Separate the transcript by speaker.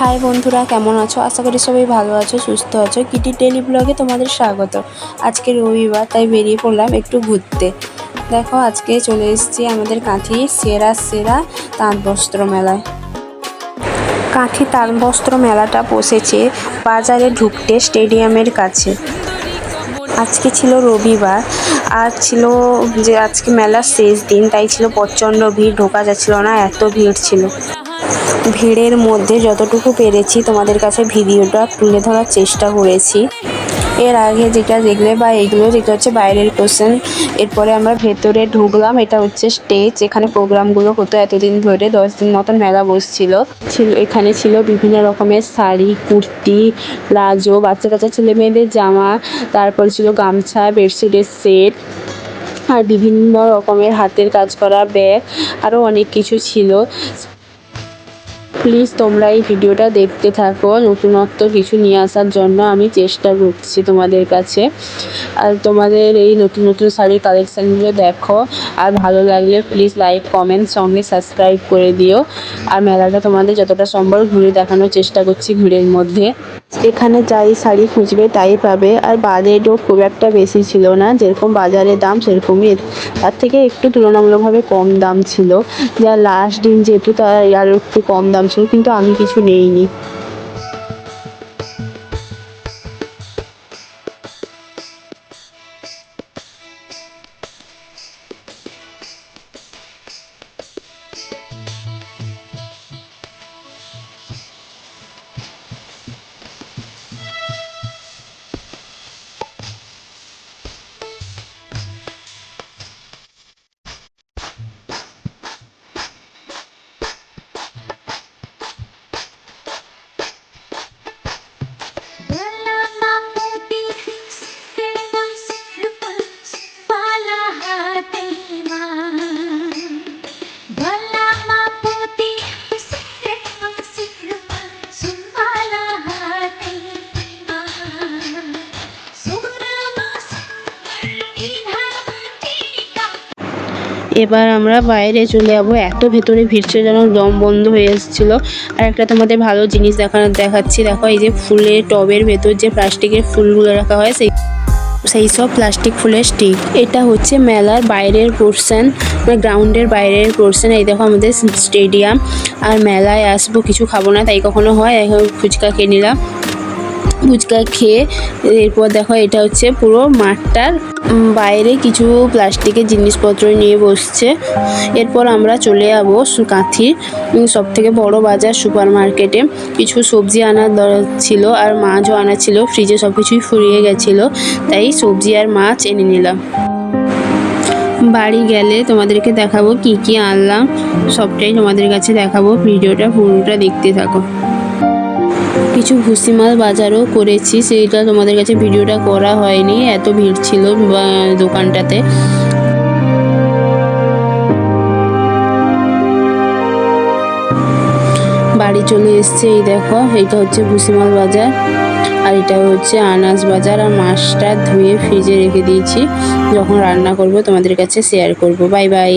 Speaker 1: High বন্ধুরা, কেমন আছো? আশা করি সবাই ভালো আছো, সুস্থ আছো। কিটি ডেলি ব্লগে তোমাদের স্বাগত। আজকে রবিবার, তাই বেরিয়ে পড়লাম একটু ঘুরতে। দেখো, আজকে চলে এসেছি আমাদের কাঁথি সেরা সেরা তাঁত বস্ত্র মেলায়। কাঁথি তাঁত বস্ত্র মেলাটা বসেছে বাজারে ঢুকতে স্টেডিয়ামের কাছে। আজকে ছিল রবিবার, আর ছিল যে আজকে মেলার শেষ দিন, তাই ছিল প্রচণ্ড ভিড়, ঢোকা যাচ্ছিল না, এত ভিড় ছিল। ভিড়ের মধ্যে যতটুকু পেরেছি, তোমাদের কাছে ভিডিওটা তুলে ধরার চেষ্টা করেছি। এর আগে যেটা দেখলে বা এগুলো যেটা হচ্ছে বাইরের কোশ্চেন এরপরে আমরা ভেতরে ঢুকলাম, এটা হচ্ছে স্টেজ এখানে প্রোগ্রামগুলো হতো এতদিন ধরে, দশ দিন মতন মেলা বসছিল। ছিল, এখানে ছিল বিভিন্ন রকমের শাড়ি, কুর্তি, প্লাজো, বাচ্চা কাচ্চা, ছেলে মেয়েদের জামা, তারপর ছিল গামছা বেডশিটের সেট আর বিভিন্ন রকমের হাতের কাজ করা ব্যাগ আরও অনেক কিছু ছিল। প্লিজ তোমরা এই ভিডিওটা দেখতে থাকো, নতুনত্ব কিছু নিয়ে আসার জন্য আমি চেষ্টা করছি তোমাদের কাছে। আর তোমাদের এই নতুন নতুন শাড়ির কালেকশানগুলো দেখো। আর ভালো লাগলে প্লিজ লাইক কমেন্ট সঙ্গে সাবস্ক্রাইব করে দিও। আর মেলাটা তোমাদের যতটা সম্ভব ঘুরে দেখানোর চেষ্টা করছি ঘুরের মধ্যে। এখানে যাই শাড়ি খুঁজবে তাই পাবে। আর বাজেটও খুব একটা বেশি ছিল না, যেরকম বাজারে দাম সেরকমই। তার থেকে একটু তুলনামূলকভাবে কম দাম ছিল। যা লাস্ট দিন যেহেতু তার আরও একটু কম দাম ছিল, কিন্তু আমি কিছু নেইনি। এবার আমরা বাইরে চলে যাব। এত ভেতরে ভিড়ছে যেন দম বন্ধ হয়ে এসেছিল। আর একটা তোমাদের ভালো জিনিস দেখানো, দেখাচ্ছি। দেখো, এই যে ফুলের টবের ভেতর যে প্লাস্টিকের ফুলগুলো রাখা হয়, সেই সেই সব প্লাস্টিক ফুলের স্টিক। এটা হচ্ছে মেলার বাইরের পোর্শন মানে গ্রাউন্ডের বাইরের পোর্শন এই দেখো আমাদের স্টেডিয়াম আর মেলায় আসব, কিছু খাব না, তাই কখনো হয়? এখন ফুচকা খেয়ে নিলাম। ফুচকা খেয়ে, এরপর দেখো এটা হচ্ছে পুরো মাঠটার বাইরে কিছু প্লাস্টিকের জিনিসপত্র নিয়ে বসছে। এরপর আমরা চলে যাব কাঁথির সব থেকে বড় বাজার সুপার মার্কেটে কিছু সবজি আনার ছিল আর মাছও আনা ছিল, ফ্রিজে সব কিছুই ফুরিয়ে গেছিল, তাই সবজি আর মাছ এনে নিলাম। বাড়ি গেলে তোমাদেরকে দেখাবো কি কি আনলাম, সবটাই তোমাদের কাছে দেখাবো, ভিডিওটা পুরোটা দেখতে থাকো। কিছু ভুসিমাল বাজারও করেছি, সেইটা তোমাদের কাছে ভিডিওটা করা হয়নি, এত ভিড় ছিল দোকানটাতে। বাড়ি চলে এসছে, এই দেখো, এইটা হচ্ছে ভুসিমাল বাজার, আর এটা হচ্ছে আনাজ বাজার, আর মাছটা ধুয়ে ফ্রিজে রেখে দিয়েছি। যখন রান্না করব, তোমাদের কাছে শেয়ার করব। Bye bye